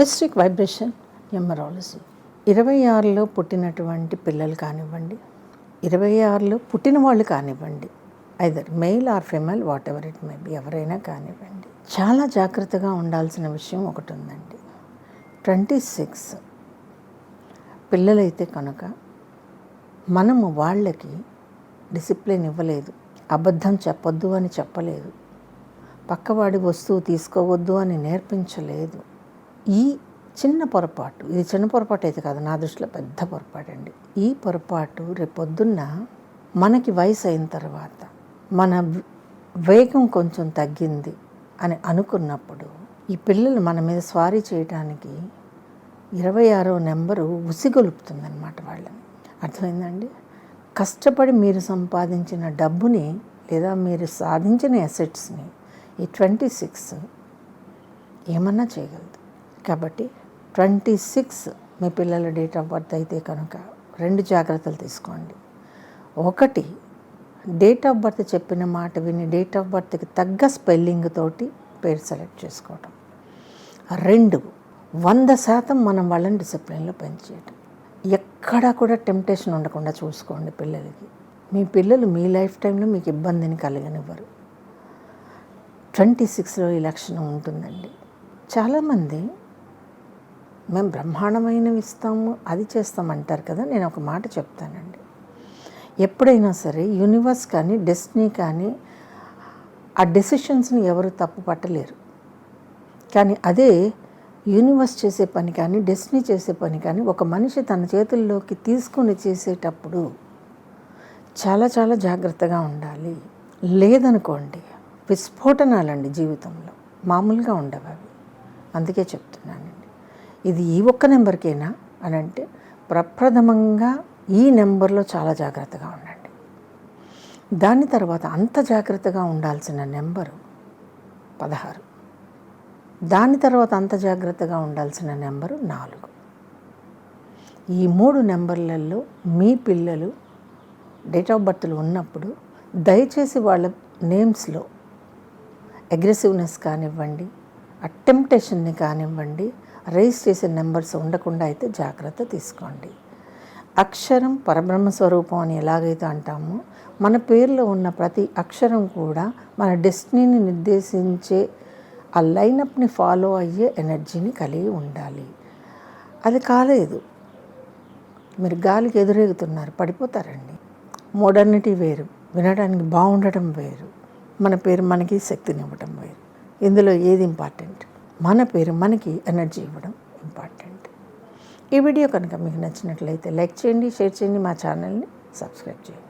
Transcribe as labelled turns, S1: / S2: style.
S1: Mystic vibration numerology ఇరవై ఆరులో పుట్టినటువంటి పిల్లలు కానివ్వండి ఇరవై ఆరులో పుట్టిన వాళ్ళు కానివ్వండి either male or female whatever it may be ఎవరైనా కానివ్వండి చాలా జాగ్రత్తగా ఉండాల్సిన విషయం ఒకటి ఉందండి ట్వంటీ సిక్స్ పిల్లలైతే కనుక మనము వాళ్ళకి డిసిప్లిన్ ఇవ్వలేదు అబద్ధం చెప్పొద్దు అని చెప్పలేదు పక్కవాడి వస్తువు తీసుకోవద్దు అని నేర్పించలేదు ఈ చిన్న పొరపాటు ఇది చిన్న పొరపాటు అయితే కాదు నా దృష్టిలో పెద్ద పొరపాటు అండి ఈ పొరపాటు రేపొద్దున్న మనకి వయసు అయిన తర్వాత మన వేగం కొంచెం తగ్గింది అని అనుకున్నప్పుడు ఈ పిల్లలు మన మీద స్వారీ చేయడానికి ఇరవై ఆరో నెంబరు ఉసిగొలుపుతుందన్నమాట వాళ్ళని. అర్థమైందండి? కష్టపడి మీరు సంపాదించిన డబ్బుని లేదా మీరు సాధించిన అసెట్స్ని ఈ ట్వంటీ సిక్స్ ఏమన్నా చేయగలదు కాబట్టి ట్వంటీ సిక్స్ మీ పిల్లల డేట్ ఆఫ్ బర్త్ అయితే కనుక రెండు జాగ్రత్తలు తీసుకోండి. ఒకటి డేట్ ఆఫ్ బర్త్ చెప్పిన మాట విని డేట్ ఆఫ్ బర్త్కి తగ్గ స్పెల్లింగ్ తోటి పేరు సెలెక్ట్ చేసుకోవటం. రెండు వంద శాతం మనం వాళ్ళని డిసిప్లిన్లో పెంచేయటం. ఎక్కడా కూడా టెంప్టేషన్ ఉండకుండా చూసుకోండి పిల్లలకి. మీ పిల్లలు మీ లైఫ్ టైంలో మీకు ఇబ్బందిని కలిగనివ్వరు. ట్వంటీ సిక్స్లో ఈ లక్షణం ఉంటుందండి. చాలామంది మేము బ్రహ్మాండమైనవి ఇస్తాము అది చేస్తామంటారు కదా నేను ఒక మాట చెప్తానండి. ఎప్పుడైనా సరే యూనివర్స్ కానీ డెస్టినీ కానీ ఆ డెసిషన్స్ని ఎవరు తప్పు పట్టలేరు. కానీ అదే యూనివర్స్ చేసే పని కానీ డెస్టినీ చేసే పని కానీ ఒక మనిషి తన చేతుల్లోకి తీసుకొని చేసేటప్పుడు చాలా చాలా జాగ్రత్తగా ఉండాలి. లేదనుకోండి విస్ఫోటనాలండి జీవితంలో. మామూలుగా ఉండవు అవి. అందుకే చెప్తున్నానండి. ఇది ఈ ఒక్క నెంబర్కేనా అని అంటే ప్రప్రథమంగా ఈ నెంబర్లో చాలా జాగ్రత్తగా ఉండండి. దాని తర్వాత అంత జాగ్రత్తగా ఉండాల్సిన నెంబరు పదహారు. దాని తర్వాత అంత జాగ్రత్తగా ఉండాల్సిన నెంబరు నాలుగు. ఈ మూడు నెంబర్లలో మీ పిల్లలు డేట్ ఆఫ్ బర్త్లు ఉన్నప్పుడు దయచేసి వాళ్ళ నేమ్స్లో అగ్రెసివ్నెస్ కానివ్వండి అటెంప్టేషన్ని కానివ్వండి రైస్ చేసే నెంబర్స్ ఉండకుండా అయితే జాగ్రత్త తీసుకోండి. అక్షరం పరబ్రహ్మ స్వరూపం అని ఎలాగైతే అంటామో మన పేరులో ఉన్న ప్రతి అక్షరం కూడా మన డెస్టినీని నిర్దేశించే ఆ లైనప్ని ఫాలో అయ్యే ఎనర్జీని కలిగి ఉండాలి. అది కాలేదు. మీరు గాలికి ఎదురేగుతున్నారు పడిపోతారండి. మోడర్నిటీ వేరు వినడానికి బాగుండటం వేరు మన పేరు మనకి శక్తినివ్వటం వేరు. ఇందులో ఏది ఇంపార్టెంట్? మన పేరు మనకి ఎనర్జీ ఇవ్వడం ఇంపార్టెంట్ ఈ వీడియో కనుక మీకు నచ్చినట్లయితే లైక్ చేయండి షేర్ చేయండి మా ఛానల్ని సబ్స్క్రైబ్ చేయండి.